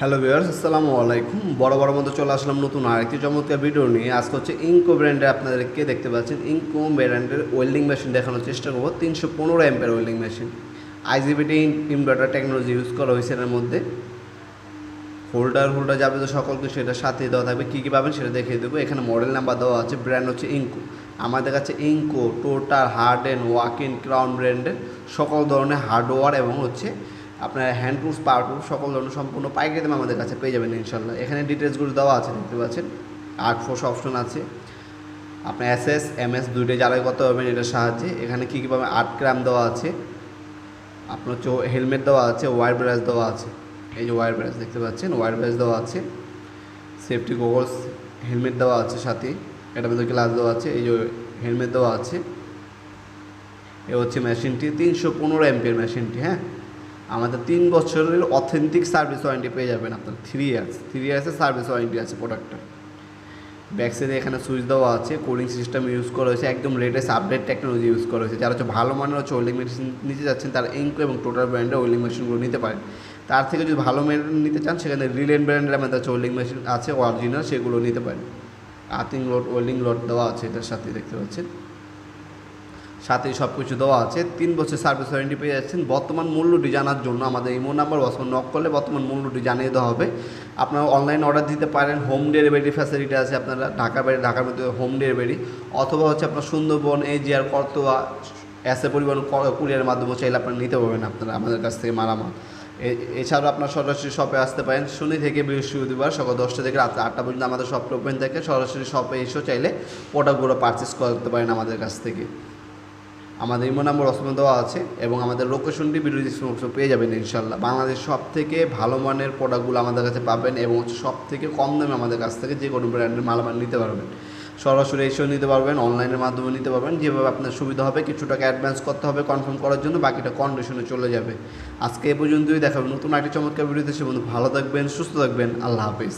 Hello viewers, আসসালামু আলাইকুম। বড় বড় মতো চলে আসলাম নতুন আরেকটি চমৎকার ভিডিও নিয়ে। আজকে হচ্ছে ইনকো ব্র্যান্ডের আপনাদেরকে দেখতে পাচ্ছেন ইনকো ব্র্যান্ডের ওয়েল্ডিং মেশিন দেখানোর চেষ্টা করব, তিনশো পনেরো ampere welding machine IGBT inverter technology use করা হয়েছে এর মধ্যে। হোল্ডার হোল্ডার যাবে তো সকল কিছু এটার সাথে দেওয়া থাকবে। কী কী পাবেন সেটা দেখিয়ে দেবো। এখানে মডেল নাম্বার দেওয়া আছে ব্র্যান্ড হচ্ছে ইঙ্কো আমাদের কাছে Ingco total hard and walk in crown ব্র্যান্ডের সকল ধরনের হার্ডওয়্যার এবং হচ্ছে আপনার হ্যান্ড টুলস পাওয়ার টুলস সকল ধরনের সম্পূর্ণ পাইকারি দামে আমাদের কাছে পেয়ে যাবেন ইনশাল্লাহ এখানে ডিটেলসগুলো দেওয়া আছে, দেখতে পাচ্ছেন? আর্ট ফোর্স অপশন আছে। আপনার এস এস এম এস দুইটাই জ্বালাই করতে পারবেন এটার সাহায্যে। এখানে কী কী পাবেন? আট গ্রাম দেওয়া আছে। আপনার হচ্ছে হেলমেট দেওয়া আছে ওয়ার ব্রাশ দেওয়া আছে। এই যে ওয়ার ব্রাশ দেখতে পাচ্ছেন? ওয়ার ব্রাশ দেওয়া আছে। সেফটি গোগলস হেলমেট দেওয়া আছে সাথে। এটার মধ্যে গ্লাস দেওয়া আছে। এই যে হেলমেট দেওয়া আছে। এ হচ্ছে মেশিনটি তিনশো পনেরো এমপির মেশিনটি হ্যাঁ? আমাদের তিন বছরের অথেন্টিক সার্ভিস ওয়ারেন্টি পেয়ে যাবেন আপনার থ্রি ইয়ার্স থ্রি ইয়ার্সের সার্ভিস ওয়ারেন্টি আছে প্রোডাক্টটা ব্যাক সাইডে এখানে সুইচ দেওয়া আছে কোডিং সিস্টেম ইউজ করা হয়েছে, একদম লেটেস্ট আপডেট টেকনোলজি ইউজ করা হয়েছে। যারা হচ্ছে ভালো মানের হচ্ছে ওয়েল্ডিং মেশিন নিতে যাচ্ছেন, তারা ইঙ্কো এবং টোটাল ব্র্যান্ডের ওয়েল্ডিং মেশিনগুলো নিতে পারেন। তার থেকে যদি ভালো মেন নিতে চান, সেখানে রিলেন ব্র্যান্ডের আমাদের হচ্ছে ওয়েল্ডিং মেশিন আছে অরিজিনাল সেগুলো নিতে পারেন। আর্থিং লোড ওয়েল্ডিং লোড দেওয়া আছে এটার সাথে দেখতে পাচ্ছেন। সাথে সব কিছু দেওয়া আছে। তিন বছর সার্ভিস ওয়ারেন্টি পেয়ে যাচ্ছেন। বর্তমান মূল্যটি জানার জন্য আমাদের ইমো নাম্বার ওয়াসমান নক করলে বর্তমান মূল্যটি জানিয়ে দেওয়া হবে। আপনারা অনলাইন অর্ডার দিতে পারেন। হোম ডেলিভারি ফ্যাসিলিটি আছে আপনারা, ঢাকা বাইরে ঢাকার মধ্যে হোম ডেলিভারি অথবা হচ্ছে আপনার সুন্দরবন এজিআর কর্তোয়া এসে পরিবহন কুরিয়ারের মাধ্যমে চাইলে আপনারা নিতে পারবেন আপনারা আমাদের কাছ থেকে মারামাল এছাড়াও আপনার সরাসরি শপে আসতে পারেন। শনি থেকে বৃহস্পতিবার সকাল দশটা থেকে রাত আটটা পর্যন্ত আমাদের শপ ওপেন থাকে। সরাসরি শপে এসেও চাইলে প্রোডাক্টগুলো পারচেস করতে পারেন আমাদের কাছ থেকে। আমাদের ইমো নাম্বার অসময় দেওয়া আছে এবং আমাদের লোকেশনটি ভিডিও ডিসক্রিপশন পেয়ে যাবেন ইনশাল্লাহ বাংলাদেশ সব থেকে ভালো মানের প্রোডাক্টগুলো আমাদের কাছে পাবেন এবং হচ্ছে সব থেকে কম দামে আমাদের কাছ থেকে যে কোনো ব্র্যান্ডের মালামাল নিতে পারবেন। সরাসরি এসেও নিতে পারবেন অনলাইনের মাধ্যমে নিতে পারবেন। যেভাবে আপনার সুবিধা হবে, কিছু টাকা অ্যাডভান্স করতে হবে কনফার্ম করার জন্য, বাকিটা কন্ডিশনে চলে যাবে। আজকে এ পর্যন্তই দেখাবেন নতুন একটি চমৎকার ভিডিওতে সে বন্ধু ভালো থাকবেন, সুস্থ থাকবেন, আল্লাহ হাফিজ।